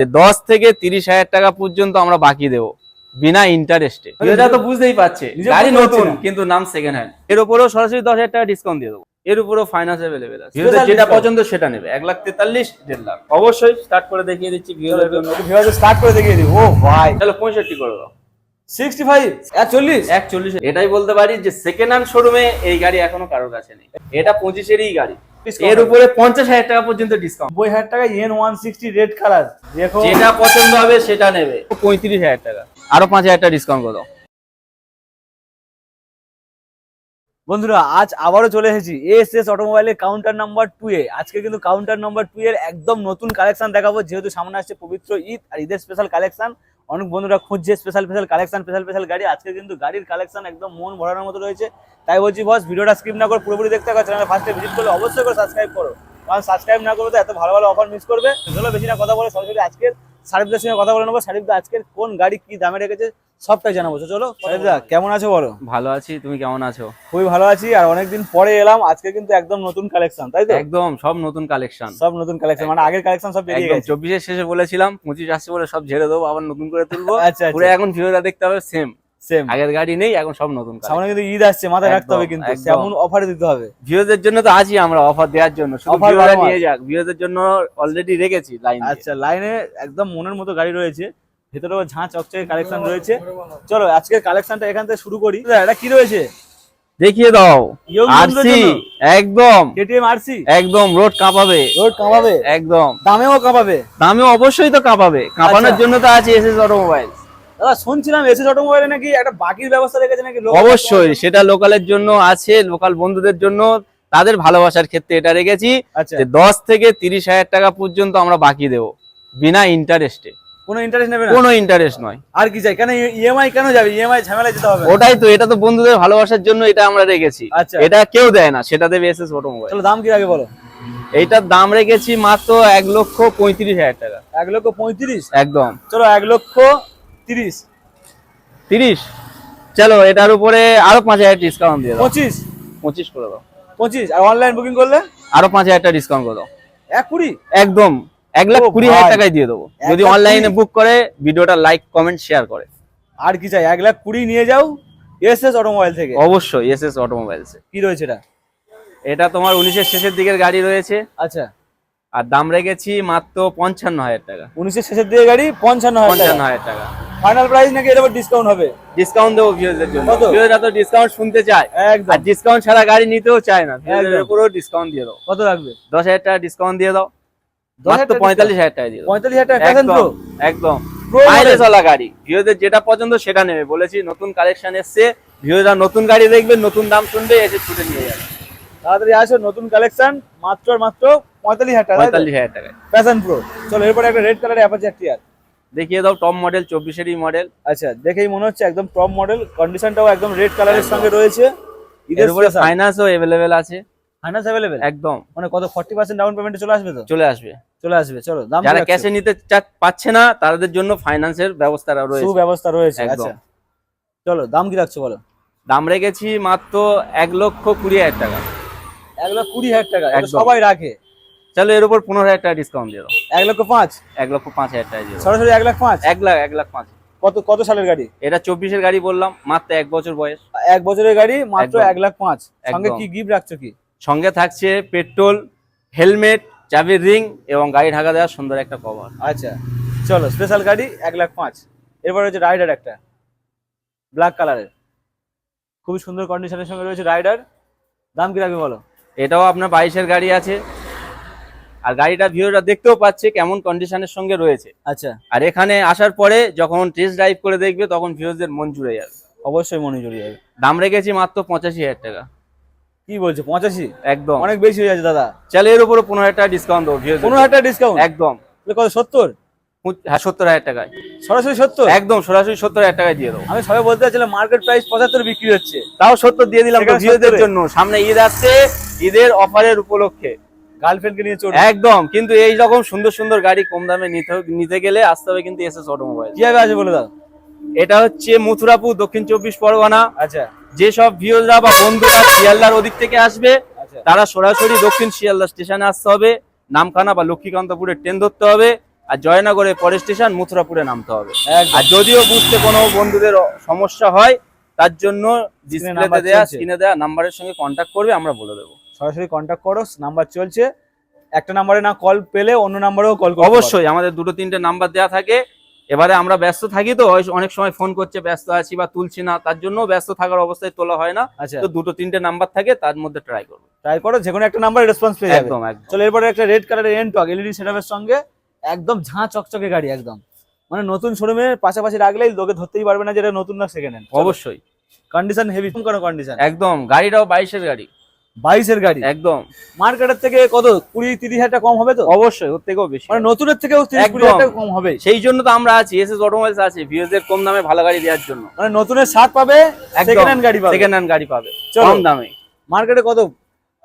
যে দশ থেকে তিরিশ হাজার টাকা পর্যন্ত আমরা বাকি দেবো বিনা ইন্টারেস্টে এটা তো বুঝতেই পারছে। গাড়ি নতুন কিন্তু নাম সেকেন্ড হ্যান্ড এর উপরেও সরাসরি দশ হাজার টাকা ডিসকাউন্ট দিয়ে দেবো। এর উপরেও ফাইন্যান্স অ্যাভেলেবেল আছে। যেটা পছন্দ সেটা নেবে। এক লাখ তেতাল্লিশ দেড় লাখ। অবশ্যই স্টার্ট করে দেখিয়ে দিচ্ছি স্টার্ট করে দেখিয়ে দিই ও ভাই। তাহলে পঁয়ষট্টি করে দাও। সিক্সটি ফাইভ একচল্লিশ? একচল্লিশ। এটাই বলতে পারি যে সেকেন্ড হ্যান্ড শোরুমে এই গাড়ি এখনও কারোর কাছে নেই। এটা পঁচিশেরই গাড়ি। এর উপরে পঞ্চাশ হাজার টাকা পর্যন্ত ডিসকাউন্ট নব্বই হাজার টাকা N one sixty red colour দেখো। যেটা পছন্দ হবে সেটা নেবে। পঁয়ত্রিশ হাজার টাকা। আরও পাঁচ হাজার টাকা ডিসকাউন্ট করে বন্ধুরা, আজ আবারও চলে এসেছি এস এস অটোমোবাইলের কাউন্টার নাম্বার টু এ। আজকে কিন্তু কাউন্টার নাম্বার টু এর একদম নতুন কালেকশন দেখাবো, যেহেতু সামনে আসছে পবিত্র ঈদ আর ঈদের স্পেশাল কালেকশন অনেক বন্ধুরা খুঁজছে special special collection special special গাড়ি। আজকে কিন্তু গাড়ির কালেকশন একদম মন ভরানোর মতো রয়েছে। তাই বলছি বস ভিডিওটা স্ক্রিপ না করে পুরোপুরি দেখতে হবে চ্যানেলে ফার্স্টে ভিজিট করলে অবশ্যই করে সাবস্ক্রাইব করো। কারণ সাবস্ক্রাইব না করলে তো এত ভালো ভালো অফার মিস করবে। বেশি না কথা বলে, সরাসরি আজকের সারিফদার সঙ্গে কথা বলে নেব। সারিফদা আজকের কোন গাড়ি কি দামে রেখেছে সবটাই জানাব। চলো সারিফদা কেমন আছো বলো? ভালো আছি তুমি কেমন আছো? খুবই ভালো আছি আর অনেকদিন পরে এলাম আজকে কিন্তু একদম নতুন কালেকশন তাই তো? একদম সব নতুন কালেকশন সব নতুন কালেকশন মানে আগের কালেকশন সব বেরিয়ে একদম গেছে। চব্বিশের শেষে বলেছিলাম পঁচিশ আসছে বলে সব ঝেড়ে দেবো আবার নতুন করে তুলবো। আচ্ছা পুরো আচ্ছা এখন ভিডিওটা দেখতে হবে সেম সেম আগের গাড়ি নেই এখন সব নতুন সামনে কিন্তু ঈদ আসছে মাথায় রাখতে হবে কিন্তু। তেমন অফারে দিতে হবে। ভিউদের জন্য তো আছি আমরা অফার দেওয়ার জন্য। মাস। নিয়ে যাক ভিউদের জন্য অলরেডি রেখেছি লাইন আচ্ছা লাইনে একদম মনের মতো গাড়ি রয়েছে। ভেতরেও ঝাঁ চকচকে কালেকশন রয়েছে। চলো আজকের কালেকশনটা এখান থেকে শুরু করি। এটা কি রয়েছে? দেখিয়ে দাও। আরসি? একদম। কেটিএম আরসি একদম রোড কাঁপাবে। রোড কাঁপাবে? একদম। দামেও কাঁপাবে? দামে অবশ্যই তো কাঁপাবে। কাঁপানোর আচ্ছা। জন্য তো আছে এসএস অটোমোবাইল দাদা শুনছিলাম এসএস অটোমোবাইলে নাকি একটা বাকির ব্যবস্থা রেখেছে নাকি অবশ্যই সেটা লোকালের জন্য আছে লোকাল বন্ধুদের জন্য তাদের ভালোবাসার ক্ষেত্রে এটা রেখেছি আচ্ছা। যে দশ থেকে তিরিশ হাজার টাকা পর্যন্ত আমরা বাকি দেবো বিনা ইন্টারেস্টে কোনো ইন্টারেস্ট নেবে না? কোনো ইন্টারেস্ট নয়। আর কি চাই? কেন ইএমআই কেন যাবে? ইএমআই ঝামেলায় যেতে হবে। ওটাই তো এটা তো বন্ধুদের ভালোবাসার জন্য এটা আমরা রেখেছি। আচ্ছা। এটা কেউ দেয় না সেটা দেবে এসএস অটোমোবাইল চলো দাম কি আগে বলো? এইটার দাম রেখেছি মাত্র এক লক্ষ পঁয়ত্রিশ হাজার টাকা। এক লক্ষ পঁয়ত্রিশ? একদম। চলো এক লক্ষ তিরিশ। তিরিশ? চলো এটার উপরে আরও পাঁচ হাজার ডিসকাউন্ট দিয়ে দাও। পঁচিশ। পঁচিশ করে দাও। পঁচিশ। আর অনলাইন বুকিং করলে? আরও পাঁচ হাজার টাকা ডিসকাউন্ট করে দাও। এক কুড়ি? একদম। এক লাখ কুড়ি হাজার। টাকায় দিয়ে দেবো। যদি অনলাইনে বুক করে ভিডিওটা লাইক কমেন্ট শেয়ার করে। আর কি চাই? এক লাখ কুড়ি নিয়ে যাও এস এস অটোমোবাইল থেকে। অবশ্যই এস এস অটোমোবাইলস কি রয়েছে এটা? এটা তোমার উনিশের শেষের দিকের গাড়ি রয়েছে। আচ্ছা। আর দাম রেখেছি মাত্র পঞ্চান্ন হাজার টাকা। উনিশের শেষের দিকে গাড়ি পঞ্চান্ন হাজার টাকা। ফাইনাল প্রাইস নাকি এর উপর ডিসকাউন্ট হবে? ডিসকাউন্ট দেবো ভিউজদের জন্য? ভিউজরা তো ডিসকাউন্ট শুনতে চায়। একদম। আর ডিসকাউন্ট ছাড়া গাড়ি নিতেও চায় না। একদম। উপরেও ডিসকাউন্ট দিয়ে দাও। কত রাখবে দশ হাজার টাকা ডিসকাউন্ট দিয়ে দাও। মাত্র টাকা পঁয়তাল্লিশ হাজার টাকা দিয়ে দাও। পঁয়তাল্লিশ হাজার টাকা প্রো একদম একদম। মাইলেজ। ওয়ালা গাড়ি। ভিউদের যেটা পছন্দ সেটা নেবে। বলেছি নতুন কালেকশন এসছে। ভিউরা নতুন গাড়ি দেখবে নতুন দাম শুনবে এসে ছুটে নিয়ে যাবে। তাড়াতাড়ি আসো নতুন কালেকশন মাত্র মাত্র পঁয়তাল্লিশ হাজার টাকা পঁয়তাল্লিশ হাজার টাকায়। প্যাশন প্রো চলো এরপরে একটা রেড কালার অ্যাপাচি একটি আর দেখিয়ে দাও টপ মডেল চব্বিশেরই মডেল আচ্ছা দেখেই মনে হচ্ছে একদম টপ মডেল কন্ডিশনটাও একদম রেড কালারের সঙ্গে রয়েছে। ঈদের এর উপরে ফাইন্যান্সও অ্যাভেলেবেল আছে। ফাইন্যান্স অ্যাভেলেবেল একদম। মানে কত ফর্টি পার্সেন্ট ডাউন পেমেন্টে চলে আসবে তো? চলে আসবে। চলে আসবে চলো দাম যারা ক্যাশে নিতে চা- পাচ্ছে না তাদের জন্য ফাইন্যান্সের ব্যবস্থা রয়েছে। সুব্যবস্থা রয়েছে আচ্ছা। চলো দাম কি রাখছো বলো? দাম রেখেছি মাত্র এক লক্ষ কুড়ি হাজার টাকা। এক লাখ কুড়ি হাজার টাকা সবাই রাখে। চলো এর উপর পনেরো হাজার টাকা ডিসকাউন্ট দিয়ে দাও। এক লক্ষ পাঁচ? এক লক্ষ পাঁচ হাজার টাকা দিয়ে সরাসরি এক লাখ পাঁচ? এক লাখ এক লাখ পাঁচ। কত কত সালের গাড়ি? এটা চব্বিশের গাড়ি বললাম মাত্র এক বছর বয়স। এক বছরের গাড়ি মাত্র এক লাখ পাঁচ। সঙ্গে। কি গিফট রাখছো কি? সঙ্গে থাকছে পেট্রোল হেলমেট চাবির রিং এবং গাড়ি ঢাকা দেওয়ার সুন্দর একটা কভার আচ্ছা চলো স্পেশাল গাড়ি এক লাখ পাঁচ। এরপর হচ্ছে রাইডার একটা। ব্ল্যাক কালারের খুবই সুন্দর কন্ডিশনের সঙ্গে রয়েছে রাইডার দাম কি রাখবে বলো? এটাও আপনার বাইশের গাড়ি আছে। আর গাড়িটা ভিউরা দেখতেও পাচ্ছে কেমন কন্ডিশনের সঙ্গে রয়েছে। আচ্ছা। আর এখানে আসার পরে যখন টেস্ট ড্রাইভ করে দেখবে তখন ভিউজদের মন জুড়ে যাবে। অবশ্যই মনে জুড়ে যাবে। দাম রেখেছি মাত্র পঁচাশি হাজার টাকা। কি বলছো পঁচাশি? একদম। অনেক বেশি হয়ে যাচ্ছে দাদা। চালে এর উপরে পনেরো হাজার টাকা ডিসকাউন্ট দেবো পনেরো হাজার টাকা ডিসকাউন্ট একদম। কত সত্তর? হ্যাঁ সত্তর হাজার টাকায়। সরাসরি সত্তর? একদম সরাসরি সত্তর হাজার টাকায় দিয়ে দেবো। আমি সবাই বলতে চাচ্ছিলাম মার্কেট প্রাইস পঁচাত্তর বিক্রি হচ্ছে। তাও সত্তর দিয়ে দিলাম ভিউজদের জন্য। সামনে ঈদ আসছে ঈদের অফারের উপলক্ষে। গার্লফ্রেন্ডকে নিয়ে চলবে একদম কিন্তু এই রকম সুন্দর সুন্দর গাড়ি কম দামে নিতে নিতে গেলে আসতে হবে কিন্তু এস এস অটোমোবাইল। কীভাবে আছে বলে দাও? এটা হচ্ছে মথুরাপুর দক্ষিণ চব্বিশ পরগনা। আচ্ছা। যেসব ভিউজরা বা বন্ধুরা শিয়ালদার ওদিক থেকে আসবে আচ্ছা। তারা সরাসরি দক্ষিণ শিয়ালদা স্টেশনে আসতে হবে নামখানা বা লক্ষ্মীকান্তপুরে ট্রেন ধরতে হবে আর জয়নগরে পরের স্টেশন মথুরাপুরে নামতে হবে। আর যদিও বুঝতে কোনো বন্ধুদের সমস্যা হয় তার জন্য ডিসপ্লেতে দেওয়া স্ক্রিনে দেওয়া নাম্বারের সঙ্গে কন্ট্যাক্ট করবে আমরা বলে দেবো। সরাসরি কন্ট্যাক্ট করো নাম্বার চলছে। একটা নাম্বারে না কল পেলে অন্য নাম্বারেও কল করো অবশ্যই আমাদের দুটো তিনটে নাম্বার দেওয়া থাকে। এবারে আমরা ব্যস্ত থাকি তো অনেক সময় ফোন করছে ব্যস্ত আছি বা তুলছি না তার জন্য ব্যস্ত থাকার অবস্থায় তোলা হয় না। আচ্ছা। তো দুটো তিনটে নাম্বার থাকে তার মধ্যে ট্রাই করব। ট্রাই করো যে কোনো একটা নাম্বার রেসপন্স পেয়ে যাবে। একদম একদম। চলো এরপরে একটা রেড কালারের এনটক এলইডি সেটআপের সঙ্গে একদম ঝাঁ চকচকে গাড়ি একদম। মানে নতুন শোরুমের পাশাপাশি রাখলেই লোকে ধরতেই পারবে না যে এটা নতুন না সেকেন্ড হ্যান্ড অবশ্যই। কন্ডিশন হেভি কোনো কন্ডিশন একদম গাড়িটাও বাইশের গাড়ি। বাইশের গাড়ি। একদম। মার্কেটের থেকে কত? কুড়ি তিরিশ হাজার টাকা কম হবে তো? অবশ্যই ওর থেকেও বেশি। মানে নতুনের থেকেও কম হবে। সেই জন্য তো আমরা আছি এসএস অটোমোবাইলস আছে ভিউজের কম দামে ভালো গাড়ি দেওয়ার জন্য। মানে নতুনের স্বাদ পাবে সেকেন্ড হ্যান্ড গাড়ি পাবে। সেকেন্ড হ্যান্ড গাড়ি পাবে। কম দামে। মার্কেটে কত?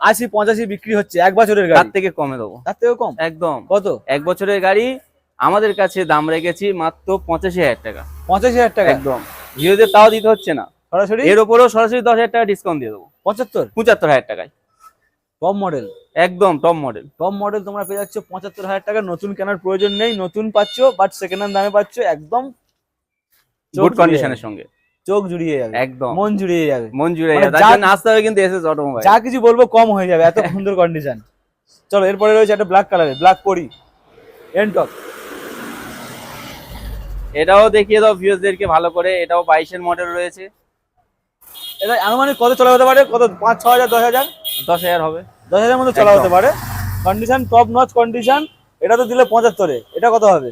আশি পঁচাশি বিক্রি হচ্ছে এক বছরের তার গাড়ি থেকে কমে দেবো। তার থেকেও কম? একদম। কত? এক বছরের গাড়ি আমাদের কাছে দাম রেখেছি মাত্র পঁচাশি হাজার টাকা। পঁচাশি হাজার টাকা? একদম। ভিউজের তাও দিতে হচ্ছে না। সরাসরি? এর উপরেও সরাসরি দশ হাজার টাকা ডিসকাউন্ট দিয়ে দেবো। পঁচাত্তর? পঁচাত্তর হাজার টাকায়। টপ মডেল একদম টপ মডেল টপ মডেল তোমরা পেয়ে যাচ্ছ পঁচাত্তর হাজার টাকা। নতুন কেনার প্রয়োজন নেই নতুন পাচ্ছ বাট সেকেন্ড হ্যান্ড দামে পাচ্ছ একদম গুড কন্ডিশনের সঙ্গে। চোখ জুড়িয়ে যাবে। একদম। মন জুড়িয়ে যাবে। মন জুড়ে মানে তার যা- আসতে হবে কিন্তু এসএস অটোমোবাইল যা কিছু বলব কম হয়ে যাবে এত সুন্দর কন্ডিশন চলো এরপরে রয়েছে একটা ব্ল্যাক কালারের ব্ল্যাক পরি। এনটক এটাও দেখিয়ে দাও ভিউজদেরকে ভালো করে। এটাও বাইশের মডেল রয়েছে। এটা আনুমানিক কত চলা হতে পারে? কত? পাঁচ ছ হাজার দশ হাজার? দশ হাজার হবে। দশ হাজার মতো চলা হতে পারে। কন্ডিশন টপ নচ কন্ডিশন এটা তো দিলে পঁচাত্তরে। এটা কত হবে?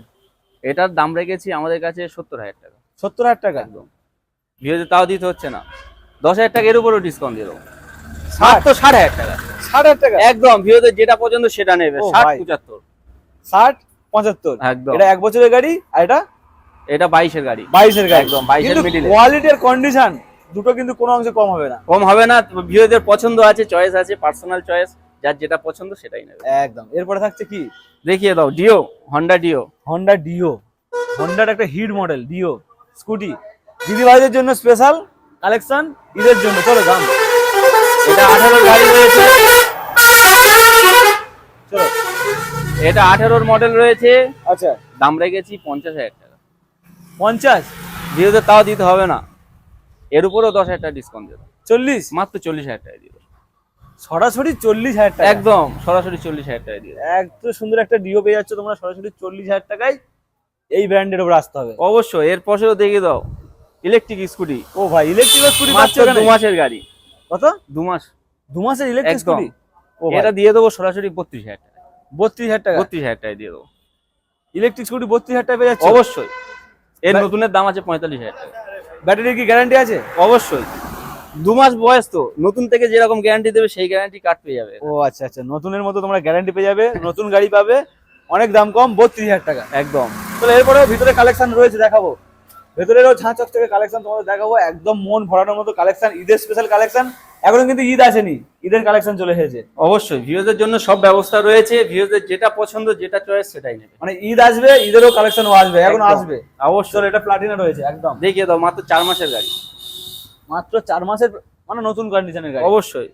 এটার দাম রেখেছি আমাদের কাছে সত্তর হাজার টাকা। সত্তর হাজার টাকা? একদম। ভিউজে তাও দিতে হচ্ছে না। দশ হাজার টাকা এর উপরেও ডিসকাউন্ট দিয়ে দেবো। ষাট? মাত্র ষাট হাজার টাকা। ষাট হাজার টাকা? একদম ভিউজের যেটা পছন্দ সেটা নেবে। ষাট পঁচাত্তর। ষাট পঁচাত্তর? একদম। এটা এক বছরের গাড়ি আর এটা এটা বাইশের গাড়ি। বাইশের গাড়ি। একদম, 22 এর কিন্তু middle এ। কোয়ালিটি আর কন্ডিশন দুটো কিন্তু কোনো অংশে কম হবে না। কম হবে না ভিউজের পছন্দ আছে চয়েস আছে পার্সোনাল চয়েস যার যেটা পছন্দ সেটাই নেবে। একদম। এরপরে থাকছে কি? দেখিয়ে দাও Dio Honda Dio Honda Dio হন্ডার একটা হিট মডেল ডিও স্কুটি দিদি ভাইদের জন্য স্পেশাল কালেকশন ঈদের জন্য। চলো দাম এটা আঠারোর গাড়ি রয়েছে। চলো। এটা আঠারোর মডেল রয়েছে। আচ্ছা। দাম রেখেছি পঞ্চাশ হাজার টাকা। পঞ্চাশ? ভিউজের তাও দিতে হবে না। এর উপরেও দশ হাজার টাকা ডিসকাউন্ট দাও চল্লিশ? মাত্র চল্লিশ হাজার টাকা দিয়ে সরাসরি চল্লিশ হাজার টাকা একদম সরাসরি চল্লিশ হাজার টাকা দিয়ে এত সুন্দর একটা ডিও পেয়ে যাচ্ছ তোমরা সরাসরি চল্লিশ হাজার টাকায় এই ব্র্যান্ডের উপর আসতে হবে। অবশ্যই এর পাশেও দেখিয়ে দাও। ইলেকট্রিক স্কুটি ও ভাই ইলেকট্রিক স্কুটি মাত্র দু মাসের গাড়ি। কত? দু মাস। দু মাসের ইলেকট্রিক স্কুটি ও এটা দিয়ে দেবো সরাসরি বত্রিশ হাজার টাকা বত্রিশ হাজার টাকা? বত্রিশ হাজার টাকা দিয়ে দেবো। ইলেকট্রিক স্কুটি বত্রিশ হাজার টাকা পেয়ে যাচ্ছে? অবশ্যই। এর নতুনের দাম আছে পঁয়তাল্লিশ হাজার টাকা ব্যাটারির কি গ্যারান্টি আছে? অবশ্যই। দু মাস বয়স তো নতুন থেকে যেরকম গ্যারান্টি দেবে সেই গ্যারান্টি কাট পেয়ে যাবে। ও আচ্ছা আচ্ছা নতুনের মতো তোমরা গ্যারান্টি পেয়ে যাবে নতুন গাড়ি পাবে অনেক দাম কম বত্রিশ হাজার টাকা। একদম। তাহলে এরপরেও ভিতরে কালেকশন রয়েছে দেখাবো। ভেতরেরও ঝাঁ থেকে কালেকশন তোমাদের দেখাবো একদম মন ভরানোর মতো কালেকশন ঈদের স্পেশাল কালেকশন এখনও কিন্তু ঈদ আসেনি ঈদের কালেকশন চলে এসেছে। অবশ্যই ভিউজের জন্য সব ব্যবস্থা রয়েছে ভিউজের যেটা পছন্দ যেটা চয়েস সেটাই নেবে। মানে ঈদ আসবে ঈদেরও কালেকশন আসবে এখন আসবে। অবশ্যই। এটা প্লাটিনা রয়েছে একদম। দেখিয়ে দাও মাত্র চার মাসের গাড়ি। মাত্র চার মাসের মানে নতুন কন্ডিশনের গাড়ি। অবশ্যই।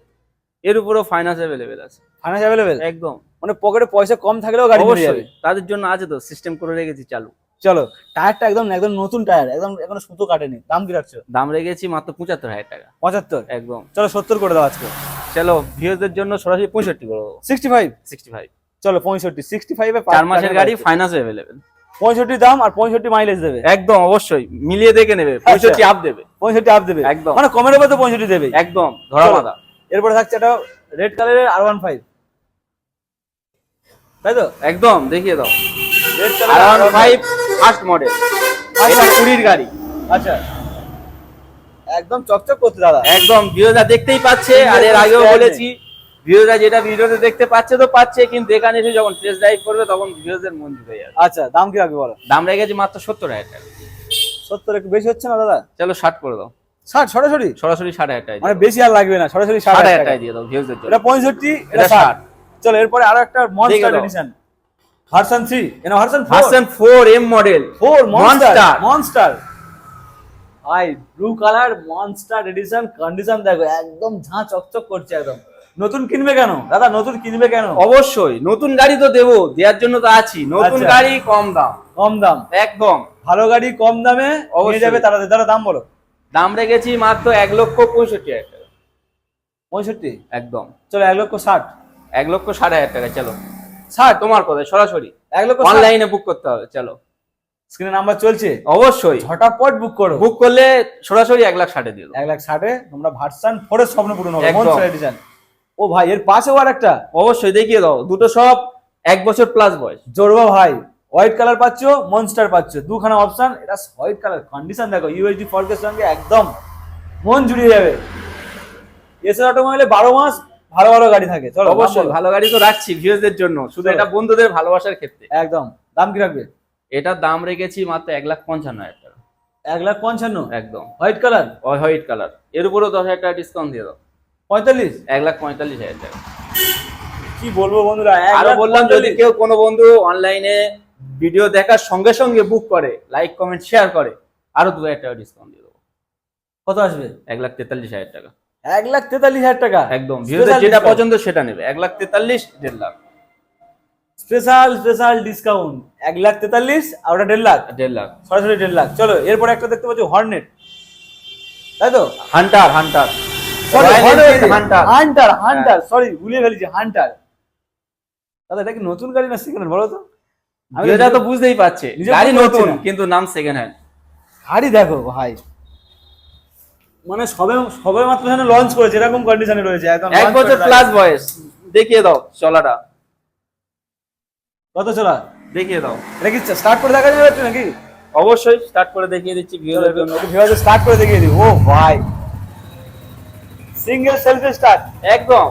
এর উপরেও ফাইন্যান্স অ্যাভেলেবেল আছে। ফাইন্যান্স অ্যাভেলেবেল একদম। মানে পকেটে পয়সা কম থাকলেও গাড়ি অবশ্যই। তাদের জন্য আছে তো সিস্টেম করে রেখেছি চালু। চলো টায়ারটা একদম একদম নতুন টায়ার একদম এখনও সুতো কাটেনি দাম কি রাখছো? দাম রেখেছি মাত্র পঁচাত্তর হাজার টাকা। পঁচাত্তর? একদম। চলো সত্তর করে দাও আজকে। চলো ভিউজের জন্য সরাসরি পঁয়ষট্টি করে দেবো সিক্সটি ফাইভ সিক্সটি ফাইভ চলো পঁয়ষট্টি। সিক্সটি ফাইভে চার মাসের গাড়ি ফাইন্যান্স অ্যাভেলেবেল পঁয়ষট্টি দাম আর পঁয়ষট্টি মাইলেজ দেবে। একদম অবশ্যই। মিলিয়ে দেখে নেবে পঁয়ষট্টি আপ দেবে। পঁয়ষট্টি আপ দেবে। একদম। মানে কমের উপর তো পঁয়ষট্টি দেবে একদম ধরা। বাঁধা। এরপরে থাকছে একটা রেড কালারের আর ওয়ান ফাইভ তাই তো? একদম দেখিয়ে দাও। রেড আর colour one five first model. এটা কুড়ির গাড়ি। আচ্ছা। একদম চকচক করতে দাদা। একদম ভিউজা দেখতেই পাচ্ছে আর এর আগেও বলেছি ভিউজা যেটা ভিডিওতে দেখতে পাচ্ছে তো পাচ্ছে কিন্তু এখানে এসে যখন টেস্ট ড্রাইভ করবে তখন ভিউজের মন জুড়ে যাবে। আচ্ছা দাম কি রাখবে বলো? দাম রেখেছি মাত্র সত্তর হাজার টাকা। সত্তর একটু বেশি হচ্ছে না দাদা? চলো ষাট করে দাও। ষাট সরাসরি? সরাসরি ষাট হাজার টাকা মানে বেশি আর লাগবে না সরাসরি ষাট হাজার টাকা দিয়ে দাও ভিউজের জন্য। এটা পঁয়ষট্টি এটা ষাট। চলো এরপরে আরও একটা মনস্টার এডিশন ভার্সন থ্রি এটা version four version four M model four monster Monster। Monster ভাই blue colour monster edition condition দেখো একদম ঝাঁ চকচক করছে একদম। নতুন কিনবে কেন? দাদা নতুন কিনবে কেন? অবশ্যই নতুন গাড়ি তো দেবো দেওয়ার জন্য তো আছি। নতুন আচ্ছা। গাড়ি কম দাম। কম দাম। একদম। ভালো গাড়ি কম দামে নিয়ে অবশ্যই। যাবে তারা। তারা দাম বলো। দাম রেখেছি মাত্র এক লক্ষ পঁয়ষট্টি হাজার টাকা। পঁয়ষট্টি? একদম। চলো এক লক্ষ ষাট। এক লক্ষ ষাট হাজার টাকা চলো। ষাট তোমার কথা সরাসরি। এক লক্ষ অনলাইনে বুক করতে হবে চলো। স্ক্রিনে নাম্বার চলছে? অবশ্যই। ঝটাপট বুক করো। বুক করলে সরাসরি এক লাখ ষাটে দেবো। এক লাখ ষাটে তোমরা ভার্সান ফোরের স্বপ্ন পূরণ হবে। ও ভাই এর পাশেও আর একটা অবশ্যই দেখিয়ে দাও। দুটো সব এক বছর প্লাস বয়স। জোরবা ভাই হোয়াইট কালার পাচ্ছ মনস্টার পাচ্ছ। দুখানা অপশন এটা হোয়াইট কালার কন্ডিশন দেখো ইউএসডি ফর্কের সঙ্গে একদম মন জুড়িয়ে যাবে। এসে অটোমোবাইলে বারো মাস ভালো ভালো গাড়ি থাকে চলো অবশ্যই ভালো গাড়ি তো রাখছি ভিউজদের জন্য শুধু এটা বন্ধুদের ভালোবাসার ক্ষেত্রে। একদম দাম কি রাখবে? এটার দাম রেখেছি মাত্র এক লাখ পঞ্চান্ন হাজার টাকা। এক লাখ পঞ্চান্ন? একদম। হোয়াইট কালার হোয়াইট কালারের উপরেও দশ হাজার টাকা ডিসকাউন্ট দিয়ে দাও। পঁয়তাল্লিশ? এক লাখ পঁয়তাল্লিশ হাজার টাকা। কি বলব বন্ধুরা আরও বললাম যদি কেউ কোনো বন্ধু অনলাইনে ভিডিও দেখার সঙ্গে সঙ্গে বুক করে লাইক কমেন্ট শেয়ার করে আরও দু হাজার টাকা ডিসকাউন্ট দিয়ে দেবো কত আসবে? এক লাখ তেতাল্লিশ হাজার টাকা। এক লাখ তেতাল্লিশ হাজার টাকা। একদম যেটা পছন্দ সেটা নেবে। এক লাখ তেতাল্লিশ দেড় লাখ। স্পেশাল স্পেশাল ডিসকাউন্ট এক লাখ তেতাল্লিশ আর ওটা দেড় লাখ। দেড় লাখ। সরাসরি দেড় লাখ। চলো এরপর একটা দেখতে পাচ্ছ হর্নেট তাই তো? Hunter hunter hunter hunter sorry ভুলিয়ে ফেলেছি হান্টার দাদা এটা কি নতুন গাড়ি না সেকেন্ড বলো তো। আমি এটা তো বুঝতেই পারছে। গাড়ি নতুন। কিন্তু নাম সেকেন্ড হ্যান্ড গাড়ি দেখো ভাই। মানে সবে সবে মাত্র যেন লঞ্চ করেছে এরকম কন্ডিশনে রয়েছে একদম এক বছর প্লাস বয়স। দেখিয়ে দাও চলাটা। কত চলা? দেখিয়ে দাও। এটা কি স্টার্ট করে দেখা যাবে নাকি? অবশ্যই স্টার্ট করে দেখিয়ে দিচ্ছি ভিউজের জন্য। ভিউয়ারদের স্টার্ট করে দেখিয়ে দিই। ও ভাই। সিঙ্গেল সেলফ স্টার্ট একদম।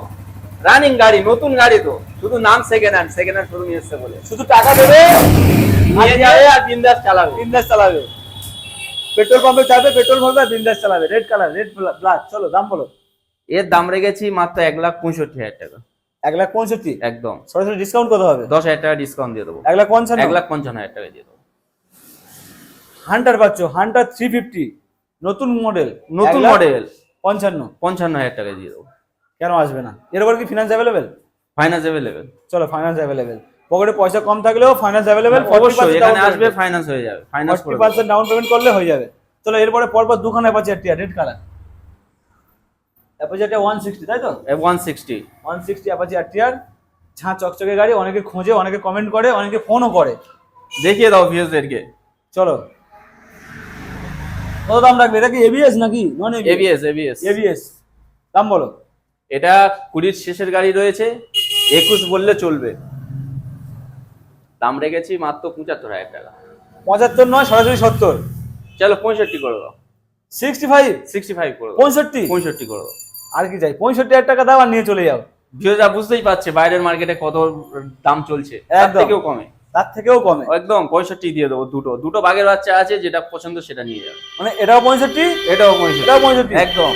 রানিং গাড়ি নতুন গাড়ি তো। শুধু নাম second hand second hand showroom এসছে বলে। শুধু টাকা দেবে নিয়ে যাবে আর বিন্দাস চালাবে। বিন্দাস চালাবে। পেট্রোল পাম্পে চাপে পেট্রোল ভরবে বিন্দাস চালাবে। রেড কালার রেড ব্ল্যাক চলো দাম বলো। এর দাম রেখেছি মাত্র এক লাখ পঁয়ষট্টি হাজার টাকা। এক লাখ পঁয়ষট্টি? একদম। সরাসরি ডিসকাউন্ট কত হবে? দশ হাজার টাকা ডিসকাউন্ট দিয়ে দেবো। এক লাখ পঞ্চান্ন? এক লাখ পঞ্চান্ন হাজার টাকা দিয়ে দেবো। হান্টার পাচ্ছ হান্টার থ্রি ফিফটি নতুন মডেল নতুন মডেল পঞ্চান্ন। পঞ্চান্ন হাজার টাকা দিয়ে দেবো। কেন আসবে না? এর উপর কি ফিনান্স অ্যাভেলেবেল ফাইন্যান্স অ্যাভেলেবেল চলো ফাইন্যান্স অ্যাভেলেবেল পকেটে পয়সা কম থাকলেও ফাইন্যান্স অ্যাভেলেবেল অবশ্যই এখানে আসবে ফাইন্যান্স হয়ে যাবে finance forty percent down payment করলে হয়ে যাবে। চলো এরপরে পরপর দুখানা অ্যাপাচি টিয়ার red colour Apache one sixty তাই তো? One sixty one sixty Apache টিয়ার ঝাঁ চকচকে গাড়ি অনেকে খোঁজে অনেকে কমেন্ট করে অনেকে ফোনও করে। দেখিয়ে দাও ভিউজদেরকে চলো। কত দাম রাখবে? এটা কি এবিএস নাকি? নন এবিএস এবিএস এবিএস দাম বলো। এটা কুড়ির শেষের গাড়ি রয়েছে একুশ বললে চলবে। দাম রেখেছি মাত্র পঁচাত্তর হাজার টাকা। পঁচাত্তর নয় সরাসরি সত্তর। চলো পঁয়ষট্টি করে দাও। সিক্সটি ফাইভ সিক্সটি ফাইভ করে পঁয়ষট্টি? পঁয়ষট্টি করে দাও। আর কি চাই? পঁয়ষট্টি হাজার টাকা দাও আর নিয়ে চলে যাও। ভিউজরা বুঝতেই পারছে বাইরের মার্কেটে কত দাম চলছে তার থেকেও কমে। তার থেকেও কমে। একদম পঁয়ষট্টি দিয়ে দেবো দুটো। দুটো বাঘের বাচ্চা আছে যেটা পছন্দ সেটা নিয়ে যাবে মানে এটাও পঁয়ষট্টি? এটাও পঁয়ষট্টি। এটাও পঁয়ষট্টি? একদম।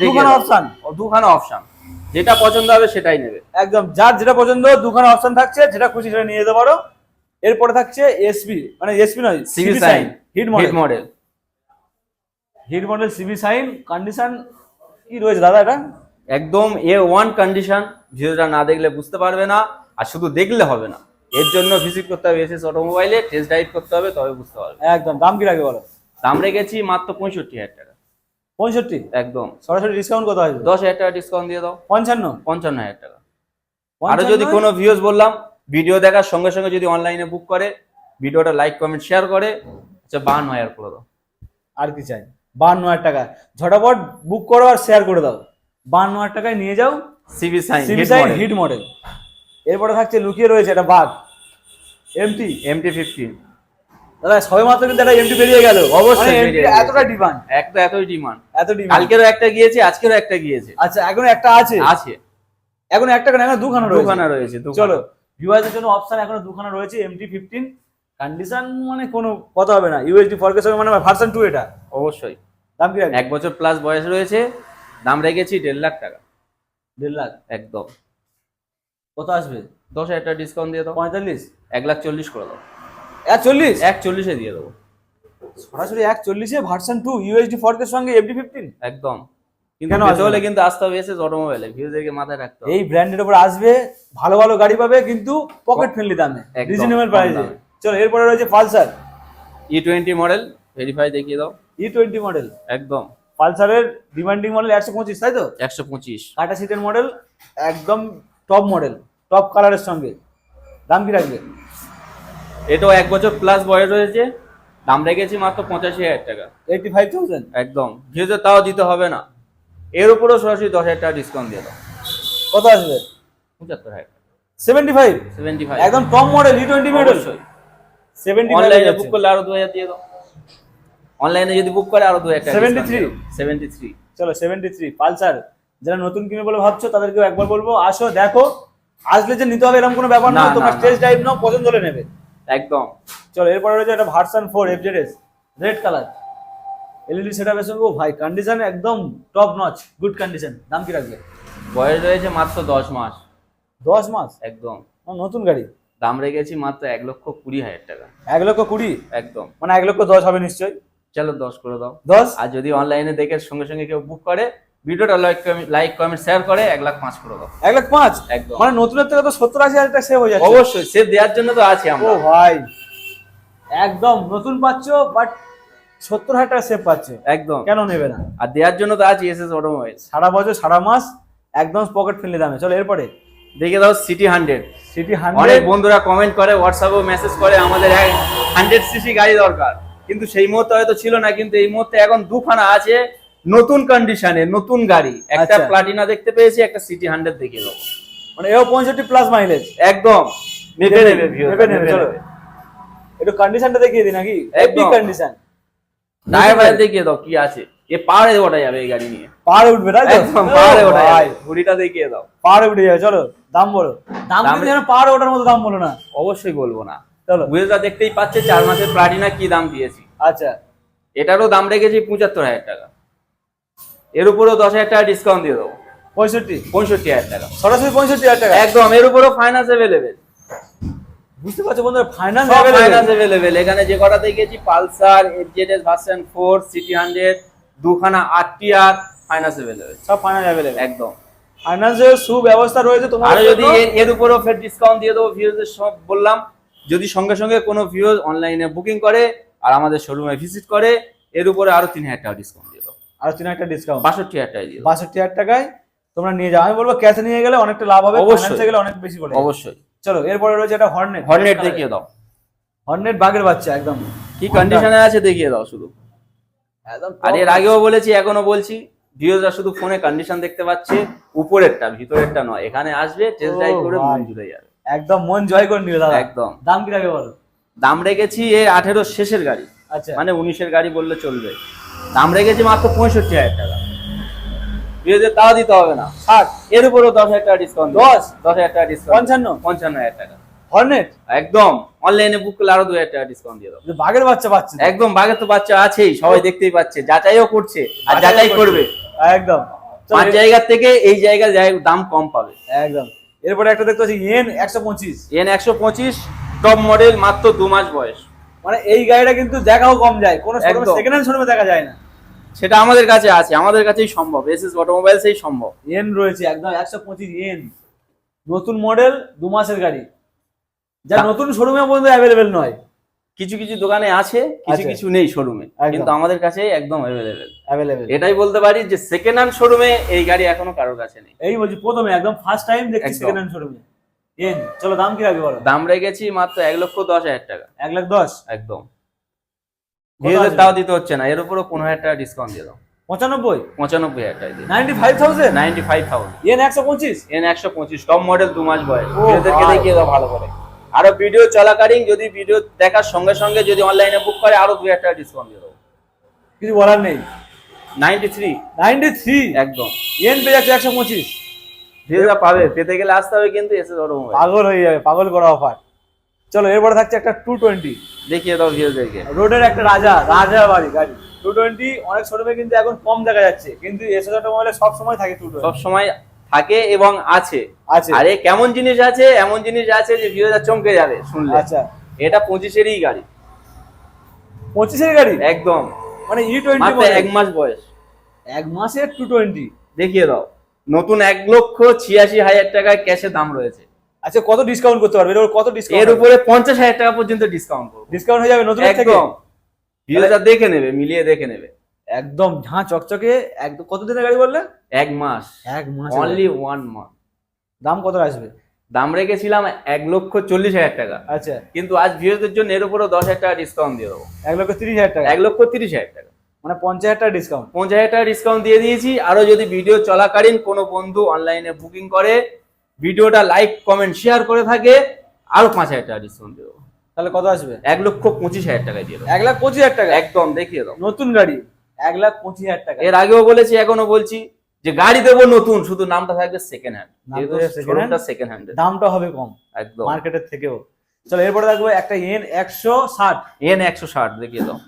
দুখানা অপশন ও, দুখানা অপশন যেটা পছন্দ হবে সেটাই নেবে। একদম যার যেটা পছন্দ দুখানা অপশন থাকছে যেটা খুশি সেটা নিয়ে যেতে পারো। এরপরে থাকছে এসপি মানে এসপি নয় CB Shine hit model model hit model CB Shine condition কি রয়েছে দাদা এটা? একদম এ ওয়ান কন্ডিশন ভিডিওটা না দেখলে বুঝতে পারবে না আর শুধু দেখলে হবে না। এর জন্য ভিজিট করতে হবে এসএস অটোমোবাইলে টেস্ট ড্রাইভ করতে হবে তবে বুঝতে পারবে। একদম দাম কি রাখবে বলো? দাম রেখেছি মাত্র পঁয়ষট্টি হাজার টাকা। পঁয়ষট্টি? একদম। সরাসরি ডিসকাউন্ট কত আসবে দশ হাজার টাকা ডিসকাউন্ট দিয়ে দাও। পঞ্চান্ন? পঞ্চান্ন হাজার টাকা। আরও যদি কোনো ভিউজ বললাম ভিডিও দেখার সঙ্গে সঙ্গে যদি অনলাইনে বুক করে ভিডিওটা লাইক কমেন্ট শেয়ার করে আচ্ছা বাহান্ন হাজার করে দাও। আর কি চাই? বান্ন হাজার টাকা। ঝটাপট বুক করো আর শেয়ার করে দাও। বান্ন হাজার টাকায় নিয়ে যাও CB Shine CB Shine hit model এরপরে থাকছে লুকিয়ে রয়েছে এটা বাঘ। এমটি এমটি ফিফটিন দাদা সবে মাত্র কিন্তু একটা এমটি বেরিয়ে গেল। অবশ্যই মানে এতটা ডিমান্ড এক তো এতই ডিমান্ড এত ডিমান্ড কালকেরও একটা গিয়েছে আজকেরও একটা গিয়েছে। আচ্ছা এখন একটা আছে। আছে। এখন একটা কেন এখন দুখানা রয়েছে। দুখানা রয়েছে চলো ভিউয়ারদের জন্য অপশন এখনও দুখানা রয়েছে এমটি ফিফটিন কন্ডিশন মানে কোনো কথা হবে না। ইউএসডি ফরকের সঙ্গে মানে ভার্সন টু এটা। অবশ্যই। দাম কি এক বছর প্লাস বয়স রয়েছে। দাম রেখেছি দেড় লাখ টাকা। দেড় লাখ? একদম। কত আসবে? দশ হাজার টাকা ডিসকাউন্ট দিয়ে দাও। পঁয়তাল্লিশ? এক লাখ চল্লিশ করে দাও। এক চল্লিশ এক চল্লিশে দিয়ে দেবো। সরাসরি এক চল্লিশে ভার্সন টু ইউএসডি ফরকের সঙ্গে এমটি ফিফটিন একদম। কিন্তু হলে কিন্তু আসতে হবে এসএস অটোমোবাইলে ভিউদেরকে মাথায় রাখতে এই ব্র্যান্ডের উপর আসবে ভালো ভালো গাড়ি পাবে কিন্তু পকেট ফ্রেন্ডলি দামে রিজনেবল প্রাইসে চলো এরপরে রয়েছে Pulsar. E twenty model verify দেখিয়ে দাও। ই টোয়েন্টি মডেল একদম। পালসারের ডিমান্ডিং মডেল একশো পঁচিশ তাই তো? একশো পঁচিশ। কাটা সিটের মডেল একদম টপ মডেল টপ কালারের সঙ্গে। দাম কি রাখবে? এটাও এক বছর প্লাস বয়স রয়েছে দাম রেখেছি মাত্র পঁচাশি হাজার টাকা। এইটি ফাইভ থাউজেন্ড একদম। ভিউতে তাও দিতে হবে না। এর উপরও সরাসরি দশ হাজার টাকা ডিসকাউন্ট দিয়ে দাও। কত আসবে? পঁচাত্তর হাজার সেভেন্টি ফাইভ সেভেন্টি ফাইভ একদম top model E twenty model seventy অনলাইনে বুক করলে আরও দু হাজার দিয়ে দাও। অনলাইনে যদি বুক করে আরও দু হাজার টাকা 73? সেভেন্টি থ্রি চলো সেভেন্টি থ্রি পালসার যারা নতুন কিনে বলে ভাবছ তাদেরকেও একবার বলব আসো দেখো। আসলে যে নিতে হবে এরকম কোনো ব্যাপার না তোমার টেস্ট ড্রাইভ নাও পছন্দ হলে নেবে। একদম। চলো এরপরে রয়েছে একটা version four FZS red colour LED সেটআপের সঙ্গে ও ভাই কন্ডিশন একদম টপ নচ গুড কন্ডিশন দাম কি রাখবে? বয়স রয়েছে মাত্র দশ মাস। দশ মাস? একদম। নতুন গাড়ি? দাম রেখেছি মাত্র এক লক্ষ কুড়ি হাজার টাকা। এক লক্ষ কুড়ি? একদম। মানে এক লক্ষ দশ হবে নিশ্চয়ই? চলো দশ করে দাও। দশ? আর যদি অনলাইনে দেখে সঙ্গে সঙ্গে কেউ বুক করে ভিডিওটা লাইক লাইক কমেন্ট শেয়ার করে এক লাখ পাঁচ করে দাও। এক লাখ পাঁচ? একদম। মানে নতুনের থেকে তো সত্তর আশি হাজার টাকা সেভ হয়ে যাচ্ছে। অবশ্যই সে দেওয়ার জন্য তো আছি ও ভাই একদম নতুন পাচ্ছ বাট সত্তর হাজার টাকা সেভ পাচ্ছ। একদম। কেন নেবে না? আর দেওয়ার জন্য তো আছি এস এস অটোমোবাইল সারা বছর সারা মাস একদম পকেট ফ্রেন্ডলি দামে। চলো এরপরে। দেখে দাও সিটি হান্ড্রেড সিটি অনেক বন্ধুরা কমেন্ট করে হোয়াটসঅ্যাপেও মেসেজ করে আমাদের হান্ড্রেড সিসি গাড়ি দরকার। কিন্তু সেই মুহূর্তে হয়তো ছিল না কিন্তু এই মুহূর্তে এখন দুখানা আছে নতুন কন্ডিশনে নতুন গাড়ি। একটা আচ্ছা। প্লাটিনা দেখতে পেয়েছি একটা সিটি হান্ড্রেড দেখে দেবো। মানে এও পঁয়ষট্টি প্লাস মাইলেজ একদম। নেবে নেবে নেবে নেবে। একটু কন্ডিশনটা দেখিয়ে দিই নাকি। একদম। কন্ডিশন টায়ার ফায়ার দেখিয়ে দাও কি আছে? এ পাহাড়ে ওঠা যাবে এই গাড়ি নিয়ে। পাহাড়ে উঠবে তাই তো? পাহাড়ে ওঠা যাবে ঘুড়িটা দেখিয়ে দাও। পাহাড়ে উঠে যাবে চলো দাম বলো। দাম দাম- যেন পাহাড়ে ওঠার মতো দাম বলো না। অবশ্যই বলব না। চলো। বুঝেটা দেখতেই পাচ্ছে চার মাসের প্লাটিনা কি দাম দিয়েছি। আচ্ছা। এটারও দাম রেখেছি পঁচাত্তর হাজার টাকা। এর উপরেও দশ হাজার টাকা ডিসকাউন্ট দিয়ে দেবো। পঁয়ষট্টি। পঁয়ষট্টি হাজার টাকা। সরাসরি পঁয়ষট্টি হাজার টাকা। একদম এর উপরেও ফাইন্যান্স অ্যাভেলেবেল বুঝতে পারছ বন্ধুরা ফাইন্যান্স সব ফাইন্যান্স অ্যাভেলেবেল এখানে যে কটা দেখেছি Pulsar FZS version four CT hundred দুখানা আরটিআর ফাইন্যান্স অ্যাভেলেবেল সব ফাইন্যান্স অ্যাভেলেবল একদম। ফাইন্যান্সের সুব্যবস্থা রয়েছে তোমার যদি এর- উপরেও ফের ডিসকাউন্ট দিয়ে দেবো সব বললাম। যদি সঙ্গে সঙ্গে কোনো ভিউজ অনলাইনে বুকিং করে আর আমাদের শোরুমে ভিজিট করে এর উপরে আরও তিন হাজার টাকা ডিসকাউন্ট দিয়ে দেবো। আরও তিন একটা ডিসকাউন্ট বাষট্টি হাজার টাকা দিয়ে বাষট্টি হাজার টাকায় তোমরা নিয়ে যাও। আমি বলব ক্যাশে নিয়ে গেলে অনেকটা লাভ হবে অবশ্যই। গেলে অনেক বেশি পড়ে অবশ্যই। চলো এরপরে রয়েছে একটা হর্নেট হর্নেট দেখিয়ে দাও। হর্নেট বাগের বাচ্চা একদম। কি কন্ডিশনে আছে দেখিয়ে দাও শুধু। একদম আর এর আগেও বলেছি এখনও বলছি ভিউজরা শুধু ফোনে কন্ডিশন দেখতে পাচ্ছে উপরেরটা ভিতরেরটা নয় এখানে আসবে টেস্ট ড্রাইভ করে মন জুড়ে যাবে। একদম মন জয় করে নিলে দাদা। একদম। দাম কি রাখবে বলো? দাম রেখেছি এ আঠেরো শেষের গাড়ি। আচ্ছা। মানে উনিশের গাড়ি বললে চলবে। দাম রেখেছি মাত্র পঁয়ষট্টি হাজার টাকা। তাও দিতে হবে না। ষাট। এর উপরেও দশ হাজার টাকা ডিসকাউন্ট দশ? দশ হাজার টাকা ডিসকাউন্ট পঞ্চান্ন? পঞ্চান্ন হাজার টাকা। হর্নেট? একদম। অনলাইনে বুক করলে আরও দু হাজার টাকা ডিসকাউন্ট দিয়ে বাঘের বাচ্চা পাচ্ছে একদম বাঘের তো বাচ্চা আছেই সবাই দেখতেই পাচ্ছে। যাচাইও করছে আর যাচাই করবে। একদম। পাঁচ জায়গার থেকে এই জায়গায় জায়গা- দাম কম পাবে। একদম। এরপরে একটা দেখতে পাচ্ছি এন একশো পঁচিশ। এন একশো পঁচিশ টপ মডেল মাত্র দু মাস বয়স। মানে এই গাড়িটা কিন্তু দেখাও কম যায়। কোনো। সেকেন্ড হ্যান্ড শোরুমে দেখা যায় না। সেটা আমাদের কাছে আছে আমাদের কাছেই সম্ভব এস এস অটোমোবাইলসেই সম্ভব। এন রয়েছে একদম একশো পঁচিশ এন নতুন মডেল দু মাসের গাড়ি। যা তা- নতুন শোরুমে পর্যন্ত অ্যাভেলেবেল নয়। কিছু কিছু দোকানে আছে কিছু। কিছু নেই শোরুমে কিন্তু আমাদের কাছে একদম অ্যাভেলেবেল অ্যাভেলেবেল এটাই বলতে পারি যে সেকেন্ড হ্যান্ড শোরুমে এই গাড়ি এখনও কারোর কাছে নেই। এই বলছি প্রথমে একদম ফার্স্ট টাইম দেখছি সেকেন্ড হ্যান্ড শোরুমে এন চলো দাম কি রাখবে বলো? দাম রেখেছি মাত্র এক লক্ষ দশ হাজার টাকা। এক লাখ দশ? একদম। ভিউজের তাও দিতে হচ্ছে না এর উপরও পনেরো হাজার টাকা ডিসকাউন্ট দিয়ে দাও। পঁচানব্বই? পঁচানব্বই হাজার টাকা দিয়ে ninety five thousand ninety five thousand yen একশো পঁচিশ? এন একশো পঁচিশ টপ মডেল দু মাস বয়স। দেখিয়ে দাও ভালো করে। আরও ভিডিও চলাকালীন যদি ভিডিও দেখার সঙ্গে সঙ্গে যদি অনলাইনে বুক করে আরও দু হাজার টাকা ডিসকাউন্ট দিয়ে দেবো কিছু বলার নেই। নাইনটি থ্রি নাইনটি থ্রি একদম। এন পেয়ে যাচ্ছে একশো পঁচিশ। ভিডিওটা পাবে পেতে গেলে আসতে হবে কিন্তু এসে ধরো পাগল হয়ে যাবে পাগল করা অফার চলো এরপরে থাকছে একটা টু টোয়েন্টি দেখিয়ে দাও ভিউজদেরকে রোডের একটা রাজা রাজা বাড়ি গাড়ি। টু টোয়েন্টি অনেক শোরুমে কিন্তু এখন কম দেখা যাচ্ছে। কিন্তু এসএস অটোমোবাইলে সব সময় থাকে টু সব সময় থাকে এবং আছে। আছে। আরে কেমন জিনিস আছে? এমন জিনিস আছে যে ভিউজার চমকে যাবে শুনলে। আচ্ছা। এটা পঁচিশেরই গাড়ি। পঁচিশের গাড়ি? একদম। মানে ই টোয়েন্টি মাত্র এক মাস বয়স। এক মাসে টু টোয়েন্টি দেখিয়ে দাও। নতুন এক লক্ষ ছিয়াশি হাজার টাকায় ক্যাশে দাম রয়েছে। আচ্ছা কত ডিসকাউন্ট করতে পারবে? এর কত ডিসকাউন্ট এর উপরে পঞ্চাশ হাজার টাকা পর্যন্ত ডিসকাউন্ট করব। ডিসকাউন্ট হয়ে যাবে নতুন থেকে ভিডিওটা দেখে নেবে মিলিয়ে দেখে নেবে। একদম ঝাঁ চকচকে একদম কত দিনের গাড়ি বললে? এক মাস। এক মাস অনলি ওয়ান মান্থ দাম কত আসবে? দাম রেখেছিলাম এক লক্ষ চল্লিশ হাজার টাকা। আচ্ছা। কিন্তু আজ ভিউজদের জন্য এর উপরে দশ হাজার টাকা ডিসকাউন্ট দিয়ে দেবো। এক লক্ষ তিরিশ হাজার টাকা? এক লক্ষ তিরিশ হাজার টাকা। মানে পঞ্চাশ হাজার টাকা ডিসকাউন্ট পঞ্চাশ হাজার টাকা ডিসকাউন্ট দিয়ে দিয়েছি। আরও যদি ভিডিও চলাকালীন কোনো বন্ধু অনলাইনে বুকিং করে ভিডিওটা লাইক কমেন্ট শেয়ার করে থাকে। আরও পাঁচ হাজার টাকা ডিসকাউন্ট দেবো। তাহলে কত আসবে? এক লক্ষ পঁচিশ হাজার টাকায় দিয়ে দেবো। এক লাখ পঁচিশ হাজার টাকা? একদম দেখিয়ে দাও। নতুন গাড়ি? এক লাখ পঁচিশ হাজার টাকা। এর আগেও বলেছি এখনও বলছি যে গাড়ি দেবো নতুন শুধু নামটা থাকবে সেকেন্ড হ্যান্ড সেকেন্ড হ্যান্ড দামটা হবে কম। একদম। মার্কেটের থেকেও। চলো এরপরে দেখব একটা এন একশো ষাট। এন একশো ষাট দেখিয়ে দাও।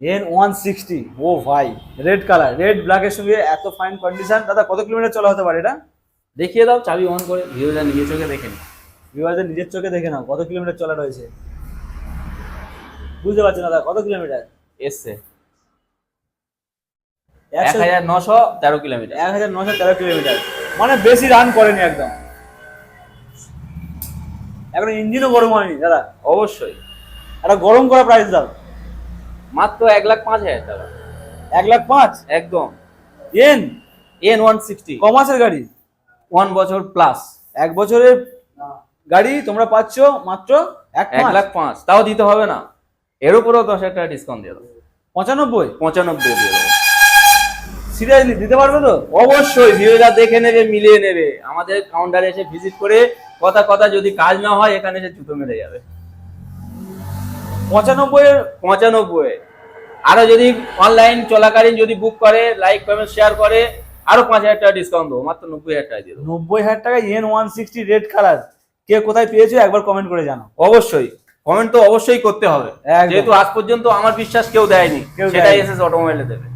এন ওয়ান সিক্সটি ও ভাই রেড কালার রেড ব্ল্যাকের সঙ্গে এত ফাইন কন্ডিশন দাদা কত কিলোমিটার চলা হতে পারে এটা? দেখিয়ে দাও চাবি অন করে ভিডিওটা নিজের চোখে দেখে নাও বিভাজের নিজের চোখে দেখে নাও কত কিলোমিটার চলা রয়েছে। বুঝতে পারছেন দাদা কত কিলোমিটার? এসছে। এক হাজার নশো তেরো কিলোমিটার। এক হাজার নশো তেরো কিলোমিটার। মানে বেশি রান করেনি একদম। এখন ইঞ্জিনও গরম হয়নি দাদা। অবশ্যই। একটা গরম করা প্রাইস দাও। মাত্র এক লাখ পাঁচ হাজার টাকা। এক লাখ পাঁচ? একদম। এন এন ওয়ান সিক্সটি কমাসের গাড়ি? ওয়ান বছর প্লাস। এক বছরের গাড়ি তোমরা পাচ্ছ মাত্র এক লাখ পাঁচ। তাও দিতে হবে না। এর উপরেও দশ হাজার টাকা ডিসকাউন্ট দিয়ে দেবো পঁচানব্বই? পঁচানব্বই দিয়ে দেবো সিরিয়াসলি দিতে পারবে তো? অবশ্যই ভিডিওটা দেখে নেবে মিলিয়ে নেবে। আমাদের কাউন্টারে এসে ভিজিট করে কথা কথা যদি কাজ না হয় এখানে এসে জুতো মেরে যাবে। পঁচানব্বই পঁচানব্বই। আরও যদি অনলাইন চলাকালীন যদি বুক করে লাইক কমেন্ট শেয়ার করে আরও পাঁচ হাজার টাকা ডিসকাউন্ট দেবো মাত্র নব্বই হাজার টাকা দিয়ে নব্বই হাজার টাকা N one sixty red colour কে কোথায় পেয়েছ একবার কমেন্ট করে জানো অবশ্যই কমেন্ট তো অবশ্যই করতে হবে। যেহেতু আজ পর্যন্ত আমার বিশ্বাস কেউ দেয়নি কেউ সেটা। এসএস অটোমোবাইলে দেবে।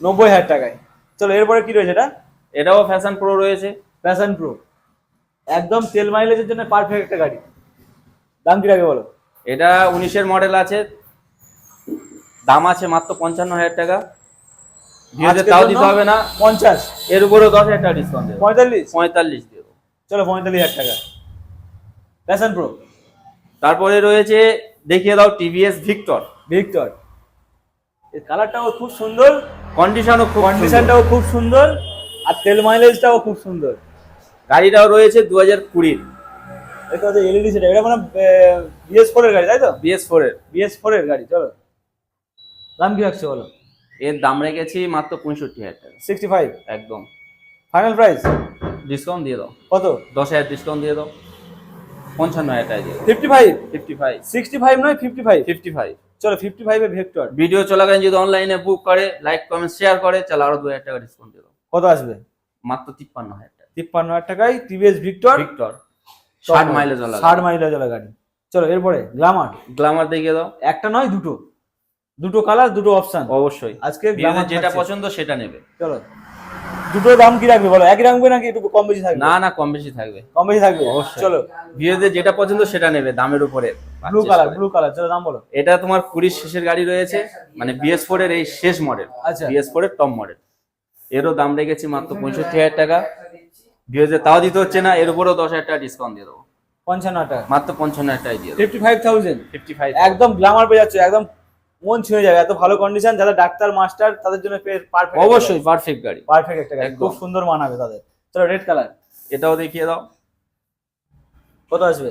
নব্বই হাজার টাকায়। চলো এরপরে কি রয়েছে এটা? এটাও ফ্যাশন প্রো রয়েছে। ফ্যাশন প্রো একদম তেল মাইলেজের জন্য পারফেক্ট একটা গাড়ি। দাম কি রাখবে বলো? এটা উনিশের মডেল আছে। দাম আছে মাত্র পঞ্চান্ন হাজার টাকা। তাও দিতে হবে না। পঞ্চাশ। এর উপরেও দশ হাজার টাকা ডিসকাউন্ট দেবো। পঁয়তাল্লিশ? পঁয়তাল্লিশ দেবো। চলো পঁয়তাল্লিশ হাজার টাকা। প্যাশন প্রো তারপরে রয়েছে দেখিয়ে দাও টিভিএস ভিক্টর ভিক্টর এর কালারটাও খুব সুন্দর। কন্ডিশনও খুব কন্ডিশনটাও খুব সুন্দর। আর তেল মাইলেজটাও খুব সুন্দর। গাড়িটাও রয়েছে দু হাজার কুড়ির। এটা হচ্ছে এলইডি সেটা এটা মানে বিএস ফোর এর গাড়ি তাই তো? বিএস ফোর এর বিএস ফোর এর গাড়ি চলো। দাম কি রাখছে বলো? এর দাম রেখেছি মাত্র পঁয়ষট্টি হাজার টাকা। সিক্সটি ফাইভ একদম। ফাইনাল প্রাইস ডিসকাউন্ট দিয়ে দাও। কত? দশ হাজার ডিসকাউন্ট দিয়ে দাও। পঞ্চান্ন হাজার টাকা দিয়ে fifty five fifty five sixty five নয় ফিফটি ফাইভ ফিফটি ফাইভ চলো ফিফটি ফাইভে ভেক্টর। ভিডিও চলাকালীন যদি অনলাইনে বুক করে লাইক কমেন্ট শেয়ার করে চলো আরও দু হাজার টাকা ডিসকাউন্ট দিয়ে দাও। কত আসবে? মাত্র তিপ্পান্ন হাজার টাকা। তিপ্পান্ন হাজার টাকায় টিভিএস ভিক্টর ভিক্টর ষাট মাইলেজ চলা ষাট মাইলেজ চলা গাড়ি। চলো এরপরে গ্লামার গ্লামার দেখিয়ে দাও। একটা নয় দুটো। দুটো কালার দুটো অপশন অবশ্যই। আজকে যেটা পছন্দ সেটা নেবে। চলো। দুটো দাম কি রাখবে বলো? একই রাখবে নাকি একটু কম বেশি থাকবে? না না কম বেশি থাকবে। কম বেশি থাকবে। চলো। ভিডিওতে যেটা পছন্দ সেটা নেবে দামের উপরে। ব্লু কালার ব্লু কালার চলো দাম বলো। এটা তোমার কুড়ির শেষের গাড়ি রয়েছে। মানে বিএস ফোর এর এই শেষ মডেল আচ্ছা। বিএস ফোর এর টপ মডেল এরও দাম রেখেছি মাত্র পঁয়ষট্টি হাজার টাকা। ভিডিওতে তাও দিতে হচ্ছে না এর উপরেও দশ হাজার টাকা ডিসকাউন্ট দিয়ে দেবো। পঞ্চান্ন টাকা। মাত্র পঞ্চান্ন হাজার টাকা দিয়ে fifty five thousand fifty five একদম গ্লামার পেয়ে যাচ্ছে একদম মন ছুঁয়ে যাবে এত ভালো কন্ডিশন যারা ডাক্তার মাস্টার তাদের জন্য পারফেক্ট অবশ্যই পারফেক্ট গাড়ি। পারফেক্ট একটা গাড়ি খুব সুন্দর মানাবে তাদের। চলো রেড কালার এটাও দেখিয়ে দাও। কত আসবে?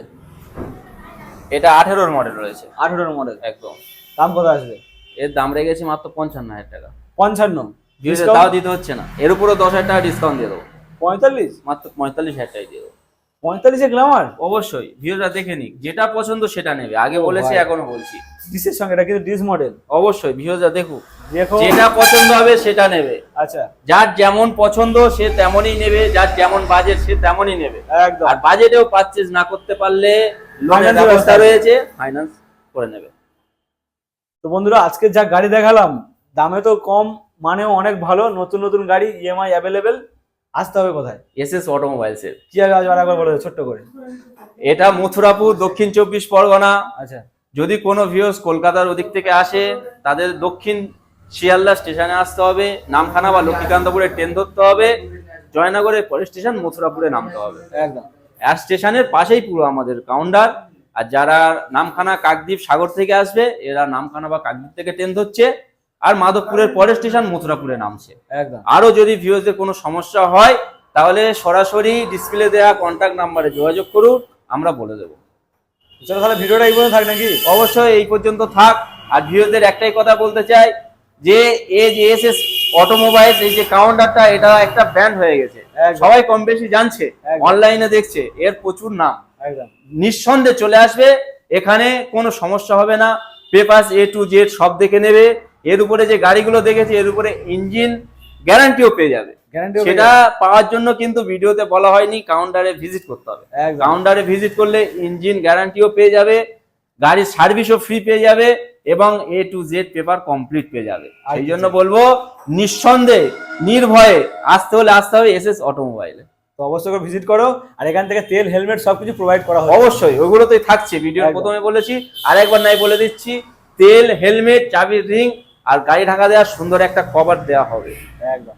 এটা আঠেরোর মডেল রয়েছে। আঠেরোর মডেল একদম। দাম কত আসবে? এর দাম রেখেছি মাত্র পঞ্চান্ন হাজার টাকা। পঞ্চান্ন। তাও দিতে হচ্ছে না। এর উপরেও দশ হাজার টাকা ডিসকাউন্ট দিয়ে দেবো। পঁয়তাল্লিশ? মাত্র পঁয়তাল্লিশ হাজার টাকা দিয়ে দেবো। পঁয়তাল্লিশে গ্লামার অবশ্যই ভিডিওটা দেখে নিক যেটা পছন্দ সেটা নেবে আগে বলেছি এখনও বলছি। ডিসের সঙ্গে এটা কিন্তু ডিস মডেল অবশ্যই ভিডিওটা দেখুক দেখো। যেটা পছন্দ হবে সেটা নেবে। আচ্ছা। যার যেমন পছন্দ সে তেমনই নেবে যার যেমন বাজেট সে তেমনই নেবে। একদম। আর বাজেটেও পারচেজ না করতে পারলে লোনের ব্যবস্থা ব্যবস্থা রয়েছে ফাইন্যান্স করে নেবে। তো বন্ধুরা আজকে যা গাড়ি দেখালাম দামে তো কম মানেও অনেক ভালো নতুন নতুন গাড়ি ইএমআই অ্যাভেলেবেল আসতে হবে কোথায়? এস এস অটোমোবাইলস এর কি আগে আজ আরেকবার বলে ছোট্ট করে। এটা মথুরাপুর দক্ষিণ চব্বিশ পরগনা। আচ্ছা। যদি কোনো ভিউস কলকাতার ওদিক থেকে আসে তাদের দক্ষিণ শিয়ালদা স্টেশনে আসতে হবে নামখানা বা লক্ষ্মীকান্তপুরে ট্রেন ধরতে হবে জয়নগরের পরে স্টেশন মথুরাপুরে নামতে হবে। একদম। আর স্টেশনের পাশেই পুরো আমাদের কাউন্টার আর যারা নামখানা কাকদ্বীপ সাগর থেকে আসবে এরা নামখানা বা কাকদ্বীপ থেকে ট্রেন ধরছে আর মাধবপুরের পরের স্টেশন মথুরাপুরে নামছে। আরও যদি ভিউজদের কোনো সমস্যা হয় তাহলে সরাসরি ডিসপ্লে দেওয়া কন্ট্যাক্ট নাম্বারে যোগাযোগ করুন আমরা বলে দেবো। চলো তাহলে ভিডিওটা এই পর্যন্ত থাক নাকি? অবশ্যই এই পর্যন্ত থাক। আর ভিউজদের একটাই কথা বলতে চাই যে এই যে এস এস অটোমোবাইল এই যে কাউন্টারটা এটা একটা ব্র্যান্ড হয়ে গেছে। সবাই কম বেশি জানছে অনলাইনে দেখছে এর প্রচুর নাম। নিঃসন্দেহে চলে আসবে এখানে কোনো সমস্যা হবে না। পেপাস এ টু জেড সব দেখে নেবে। এর উপরে যে গাড়িগুলো দেখেছি এর উপরে ইঞ্জিন গ্যারান্টিও পেয়ে যাবে। সেটা পাওয়ার জন্য কিন্তু ভিডিওতে বলা হয়নি কাউন্টারে ভিজিট করতে হবে। কাউন্টারে ভিজিট করলে ইঞ্জিন গ্যারান্টিও পেয়ে যাবে গাড়ির সার্ভিসও ফ্রি পেয়ে যাবে এবং A to Z paper complete পেয়ে যাবে। আর সেই জন্য বলব নিঃসন্দেহে নির্ভয়ে আসতে হলে আসতে হবে এস এস অটোমোবাইলে তো অবশ্যই করে ভিজিট করো আর এখান থেকে তেল হেলমেট সবকিছু প্রোভাইড করা হয় অবশ্যই থাকছে। ভিডিও প্রথমে বলেছি আরেকবার নাই বলে দিচ্ছি তেল হেলমেট চাবির রিং আর গাড়ি ঢাকা দেওয়ার সুন্দর একটা কভার দেওয়া হবে। একদম।